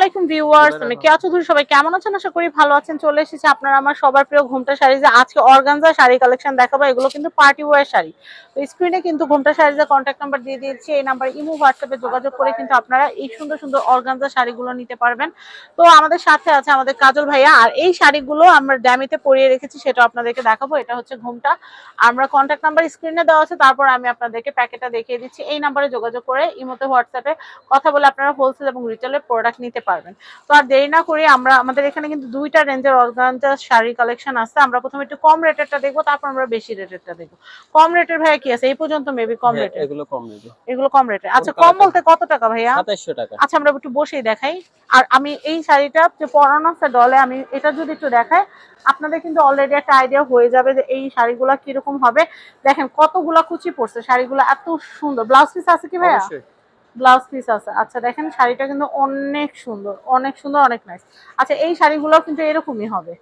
আলাইকুম ভিউয়ার্স আমি কেয়া চৌধুরী সবাই কেমন আছেন? আশা করি ভালো আছেন চলে এসেছি আপনারা আমার সবার প্রিয় ঘুমটা শাড়িজে আজকে অর্গানজা শাড়ি কালেকশন দেখাবো এগুলো কিন্তু পার্টি ওয়ার শাড়ি। তো স্ক্রিনে কিন্তু ঘুমটা শাড়িজে কন্ট্যাক্ট নাম্বার দিয়ে দিয়েছি এই নাম্বার ইমো হোয়াটসঅ্যাপে যোগাযোগ করে কিন্তু আপনারা এই সুন্দর সুন্দর অর্গানজা শাড়িগুলো নিতে পারবেন। তো আমাদের সাথে আছে আমাদের কাজল ভাইয়া আর এই শাড়িগুলো আমরা ড্যামিতে পরিয়ে রেখেছি সেটা আপনাদেরকে দেখাবো এটা হচ্ছে ঘুমটা। আমরা কন্ট্যাক্ট নাম্বার স্ক্রিনে দেওয়া আছে তারপর আমি আপনাদেরকে প্যাকেটটা দেখিয়ে দিচ্ছি। এই নাম্বারে যোগাযোগ করে ইমোতে হোয়াটসঅ্যাপে কথা বলে আপনারা হোলসেল এবং রিটেলের প্রোডাক্ট নিতে পারবেন। তো আর দেরি না করে আমরা আমাদের এখানে কিন্তু দুইটা রেঞ্জের অর্গানজা শাড়ি কালেকশন আছে। আমরা প্রথমে একটু কম রেটেরটা দেখব তারপর আমরা বেশি রেটেরটা দেখব। কম রেটের ভাইয়া কি আছে? এই পর্যন্ত মেবি কম হ্যাঁ, রেটের এগুলো কম নেবে এগুলো কম রেটের আচ্ছা কম বলতে কত টাকা ভাইয়া? সাতাইশশো টাকা। আচ্ছা আমরা একটু বসেই দেখাই। আর আমি এই শাড়িটা যে পরানো আছে ডলে আমি এটা যদি একটু দেখাই আপনাদের কিন্তু অলরেডি একটা আইডিয়া হয়ে যাবে যে এই শাড়িগুলো কীরকম হবে। দেখেন কতগুলা কুচি পড়ছে শাড়িগুলো এত সুন্দর। ব্লাউজ পিস আছে কি ভাইয়া? ব্লাউজ পিস আছে। আচ্ছা দেখেন শাড়িটা কিন্তু অনেক সুন্দর অনেক সুন্দর অনেক নাইস আচ্ছা এই শাড়িগুলো কিন্তু এরকমই হবে।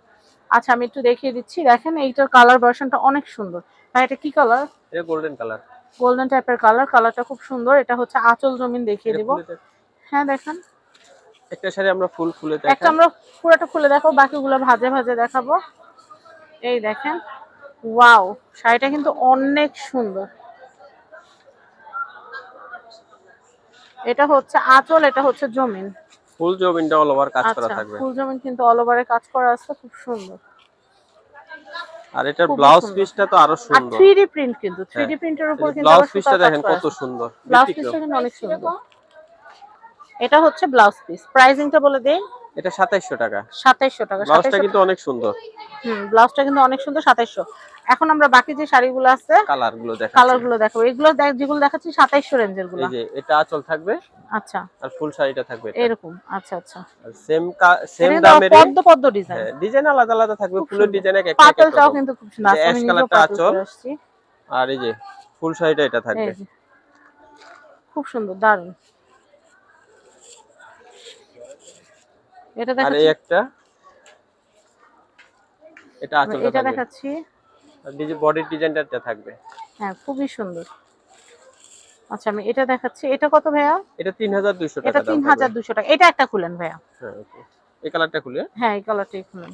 আচ্ছা আমি একটু দেখিয়ে দিচ্ছি। দেখেন এইটার কালার ভার্সনটা অনেক সুন্দর। ভাই এটা কি কালার এটা গোল্ডেন কালার গোল্ডেন টাইপের কালার কালারটা খুব সুন্দর। এটা হচ্ছে আঁচল জমিন দেখিয়ে দিব। হ্যাঁ দেখেন। একটা শাড়ি আমরা ফুল খুলে একটা আমরা পুরোটা খুলে দেখাবো বাকিগুলো ভাজে ভাজে দেখাবো। এই দেখেন ওয়াও শাড়িটা কিন্তু অনেক সুন্দর। এটা হচ্ছে আঁচল এটা হচ্ছে জমিন। ফুল জমিনটা অল ওভার কাজ করা আচ্ছা থাকবে। ফুল জমিন কিন্তু অল ওভারে কাজ করা আছে খুব সুন্দর। আর এটার খুবই ব্লাউজ পিসটা তো আরও সুন্দর। থ্রি ডি প্রিন্ট কিন্তু থ্রি ডি প্রিন্টের উপর কিন্তু ব্লাউজ পিসটা দেখেন কত সুন্দর। ব্লাউজ। পিসটা কিন্তু অনেক সুন্দর। এটা হচ্ছে ব্লাউজ পিস প্রাইসিংটা বলে দেই। এটা সাতাইশশো টাকা। সাতাইশশো টাকা ব্লাউজটা কিন্তু অনেক সুন্দর। হুম ব্লাউজটা কিন্তু অনেক সুন্দর সাতাইশশো। এখন আমরা বাকি যে শাড়িগুলো আছে কালারগুলো দেখা কালারগুলো দেখাবো। এগুলো দেখ যেগুলো দেখাচ্ছি সাতাইশশো রেঞ্জেরগুলো। এই যে এটা আঁচল থাকবে আচ্ছা। আর ফুল শাড়িটা থাকবে এরকম আচ্ছা আচ্ছা। সেম সেম এটা দামের পদ্ম পদ্ম ডিজাইন ডিজাইন আলাদা আলাদা থাকবে ফুলের ডিজাইন এক একটা এক এক পাতলটাও কিন্তু খুব সুন্দর। আচ্ছা, আমি নিজেও কালারটা পাতল আঁচল। আর এই যে ফুল শাড়িটা এটা থাকবে। খুব সুন্দর দারুণ এটা আর দেখাচ্ছি? এই একটা এটা আঁচলটা এটা দেখাচ্ছি। আর বডির ডিজাইনটা এটা থাকবে। হ্যাঁ খুবই সুন্দর। আচ্ছা আমি এটা দেখাচ্ছি। এটা কত ভাইয়া? এটা তিন হাজার দুইশো এটা টাকা দাম তিন হাজার দুশো টাকা। এটা একটা খুলেন ভাইয়া। হ্যাঁ okay। এই কালারটা খুলে? হ্যাঁ এই কালারটাই খুলেন।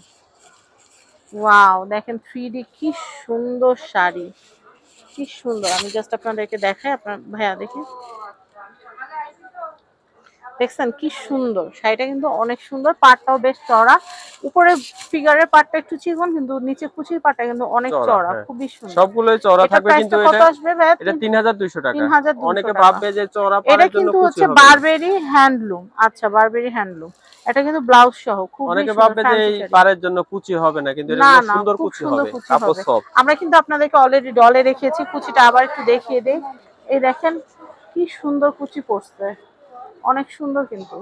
ওয়াও দেখেন থ্রি ডি কি সুন্দর শাড়ি। কি সুন্দর। আমি জাস্ট আপনাদেরকে দেখাই আপনার ভাইয়া দেখি দেখছেন কি সুন্দর। শাড়িটা কিন্তু অনেক সুন্দর পাটটাও বেশ চড়া উপরে ফিগারের পাটটা একটু চিকন কিন্তু নিচে কুচির পাটটা কিন্তু অনেক চড়া, হ্যাঁ। খুবই সুন্দর। সবগুলোই চড়া থাকবে কিন্তু প্রাইসটা কত এটা আসবে এটা তিন হাজার দুইশো টাকা। 3200 অনেকে ভাববে যে চড়া এটা পাড়ের জন্য কিন্তু হচ্ছে বারবেরি হ্যান্ডলুম আচ্ছা বারবেরি হ্যান্ডলুম এটা কিন্তু ব্লাউজ সহ খুব অনেকে ভাববে যে এই পাড়ের জন্য কুচি হবে না কিন্তু না, এটা সুন্দর কুচি হবে কাপড়। সফট আমরা কিন্তু আপনাদেরকে অলরেডি ডলে রেখেছি কুচিটা আবার একটু দেখিয়ে দেই। এই দেখেন কি সুন্দর কুচি পড়ছে অনেক সুন্দর কিন্তু।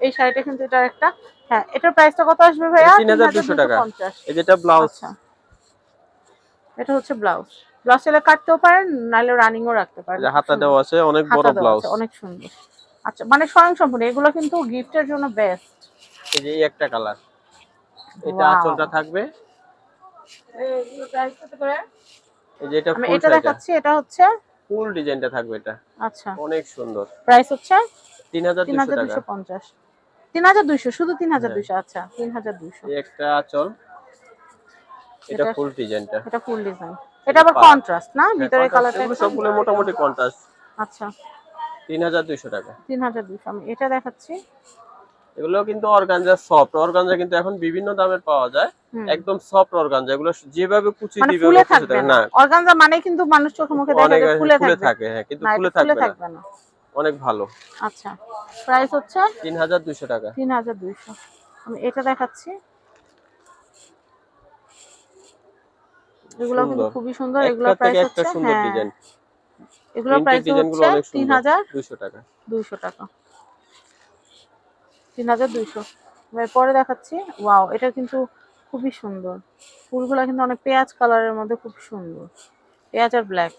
এই শাড়িটা কিন্তু এটা একটা হ্যাঁ এটার প্রাইসটা কত আসবে ভাইয়া? তিন হাজার দুশো টাকা। 3250 এই যেটা ব্লাউজ আচ্ছা। এটা হচ্ছে ব্লাউজ ব্লাউজ চাইলে কাটতেও পারেন নাহলে রানিং ও রাখতে পারেন। হাতা দেওয়া আছে অনেক বড় ব্লাউজ অনেক সুন্দর। আচ্ছা মানে স্বয়ং সম্পূর্ণ এগুলো কিন্তু গিফটের জন্য বেস্ট এই যে এই একটা কালার এটা. আঁচলটা থাকবে। এই প্রাইসটা করে? এই যে এটা আমি ফুল এটা দেখাচ্ছি এটা হচ্ছে ফুল ডিজাইনটা থাকবে এটা। আচ্ছা। অনেক সুন্দর। প্রাইস হচ্ছে তিন হাজার তিন দুশো হাজার টাকা দুশো পঞ্চাশ। তিন হাজার দুইশো শুধু তিন হাজার হ্যাঁ। দুইশো আচ্ছা তিন হাজার দুইশো। এই একটা আঁচল। এটা ফুল ডিজাইনটা। এটা ফুল ডিজাইন। এটা আবার। কন্ট্রাস্ট না? ভিতরে কালারটা এগুলো সবগুলো মোটামুটি কন্ট্রাস্ট আচ্ছা। তিন হাজার দুইশো টাকা। তিন হাজার দুইশো। আমি এটা দেখাচ্ছি। এগুলো কিন্তু অর্গানজা সফট অর্গানজা কিন্তু এখন বিভিন্ন দামের পাওয়া যায়। একদম সফট অর্গানজা। এগুলো যেভাবে কুচি মানে দিবে না। অর্গানজা মানে কিন্তু মানুষ চোখে মুখে দেখা ফুলে ফুলে থাকে। হ্যাঁ কিন্তু ফুলে থাকবে না। অনেক ভালো। আচ্ছা প্রাইস হচ্ছে? তিন হাজার দুইশো টাকা। তিন হাজার দুইশো। আমি এটা দেখাচ্ছি। এগুলো কিন্তু খুবই সুন্দর। এগুলো প্রাইস থেকে একটা হচ্ছে সুন্দর ডিজাইন এগুলো প্রাইস হচ্ছে অনেক তিন সুন্দর। হাজার দুইশো টাকা। দুইশো টাকা। তিন হাজার দুইশো। পরে দেখাচ্ছি ওয়াও এটা কিন্তু খুবই সুন্দর। ফুলগুলো কিন্তু অনেক পেঁয়াজ কালারের মধ্যে খুব সুন্দর। পেঁয়াজ আর ব্ল্যাক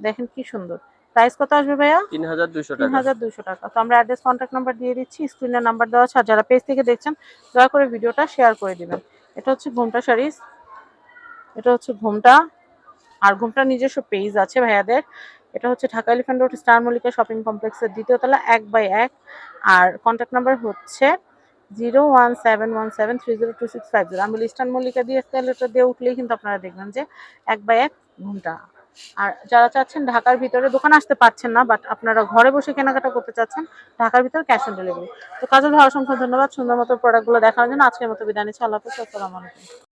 দেখেন কি সুন্দর। প্রাইস কত আসবে ভাইয়া? তিন হাজার দুইশো তিন হাজার দুইশো টাকা। তো আমরা অ্যাড্রেস কন্ট্যাক্ট নাম্বার দিয়ে দিচ্ছি স্ক্রিনের নাম্বার দেওয়া আছে আর যারা পেজ থেকে দেখছেন দয়া করে ভিডিওটা শেয়ার করে দিবেন। এটা হচ্ছে ঘুমটা শাড়িস। এটা হচ্ছে ঘুমটা। আর ঘুমটা নিজস্ব পেজ আছে ভাইয়াদের। এটা হচ্ছে Dhaka elephant road star Mallika shopping কমপ্লেক্সের দ্বিতীয় তলা, এক বাই এক। আর কন্ট্যাক্ট নাম্বার হচ্ছে zero one seven one seven three zero two six five zero আমি ইস্টার্ন মল্লিকা দিয়ে স্কেলেটার দিয়ে উঠলেই কিন্তু আপনারা দেখবেন যে এক বাই এক ঘুমটা আর যারা চাচ্ছেন ঢাকার ভিতরে, দোকান আসতে পারছেন না বাট আপনারা ঘরে বসে কেনাকাটা করতে চাচ্ছেন, ঢাকার ভিতরে ক্যাশ অন ডেলিভারি তো কাজল ভাই, অসংখ্য ধন্যবাদ। সুন্দর মতো প্রোডাক্টগুলো দেখানোর জন্য আজকের মতো বিদায় নিচ্ছি। আল্লাহ হাফিজ। আসসালামু